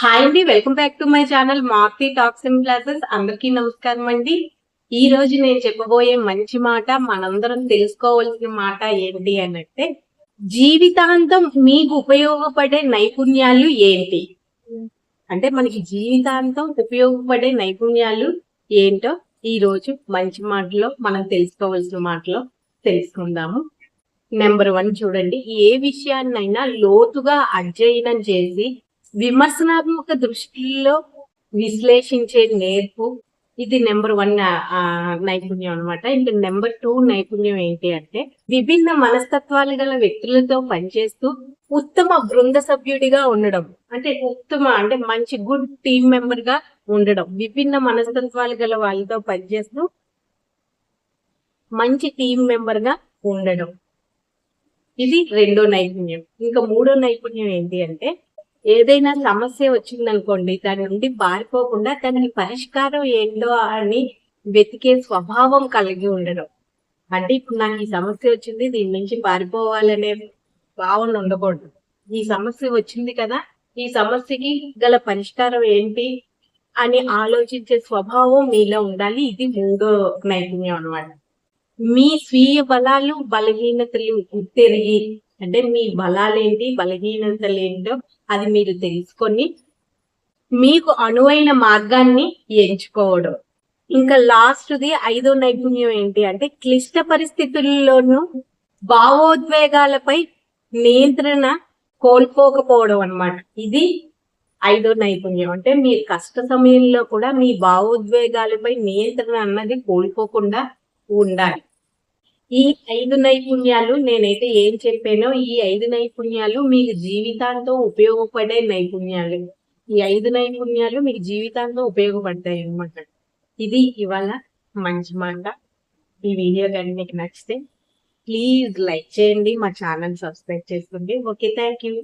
Hi అండి welcome back to my channel Marthi talks and classes అందరికీ నమస్కారం అండి. ఈ రోజు నేను చెప్పబోయే మంచి మాట మనందరం తెలుసుకోవాల్సిన మాట ఏంటి అనంటే జీవితాంతం మీకు ఉపయోగపడే నైపుణ్యాలు ఏంటి? అంటే మనకి జీవితాంతం ఉపయోగపడే నైపుణ్యాలు ఏంటో ఈ రోజు మంచి మాటలో మనం తెలుసుకోవాల్సిన మాటలో తెలుసుకుందాము. నెంబర్ వన్ చూడండి ఏ విషయాన్నైనా లోతుగా అధ్యయనం చేసి విమర్శనాత్మక దృష్టిలో విశ్లేషించే నేర్పు ఇది నెంబర్ వన్ నైపుణ్యం అన్నమాట. ఇంకా నెంబర్ టూ నైపుణ్యం ఏంటి అంటే విభిన్న మనస్తత్వాలు గల వ్యక్తులతో పనిచేస్తూ ఉత్తమ బృంద సభ్యుడిగా ఉండడం. అంటే ఉత్తమ అంటే మంచి గుడ్ టీం మెంబర్గా ఉండడం. విభిన్న మనస్తత్వాలు గల వాళ్ళతో పనిచేస్తూ మంచి టీం మెంబర్గా ఉండడం. ఇది రెండో నైపుణ్యం. ఇంకా మూడో నైపుణ్యం ఏంటి అంటే ఏదైనా సమస్య వచ్చిందనుకోండి దాని నుండి పారిపోకుండా దానికి పరిష్కారం ఏంటో అని వెతికే స్వభావం కలిగి ఉండడం. అంటే ఇప్పుడు నాకు ఈ సమస్య వచ్చింది దీని నుంచి పారిపోవాలనే భావన ఉండకూడదు. ఈ సమస్య వచ్చింది కదా ఈ సమస్యకి గల పరిష్కారం ఏంటి అని ఆలోచించే స్వభావం మీలో ఉండాలి. ఇది మూడో నైపుణ్యం అనమాట మీ స్వీయ బలాలు బలహీనతలు తిరిగి అంటే మీ బలాలేంటి బలహీనతలేంటో అది మీరు తెలుసుకొని మీకు అనువైన మార్గాన్ని ఎంచుకోవడం. ఇంకా లాస్ట్ది ఐదో నైపుణ్యం ఏంటి అంటే క్లిష్ట పరిస్థితుల్లోనూ భావోద్వేగాలపై నియంత్రణ కోల్పోకపోవడం అన్నమాట. ఇది ఐదో నైపుణ్యం. అంటే మీ కష్ట సమయంలో కూడా మీ భావోద్వేగాలపై నియంత్రణ అన్నది కోల్పోకుండా ఉండాలి. ఈ ఐదు నైపుణ్యాలు నేనైతే ఏం చెప్పానో ఈ ఐదు నైపుణ్యాలు మీకు జీవితాంతం ఉపయోగపడే నైపుణ్యాలు. ఈ ఐదు నైపుణ్యాలు మీకు జీవితాంతం ఉపయోగపడతాయి అన్నమాట. ఇది ఇవాళ మంచి మాట. ఈ వీడియో కానీ మీకు నచ్చితే ప్లీజ్ లైక్ చేయండి మా ఛానల్ సబ్స్క్రైబ్ చేసుకోండి. Okay thank you.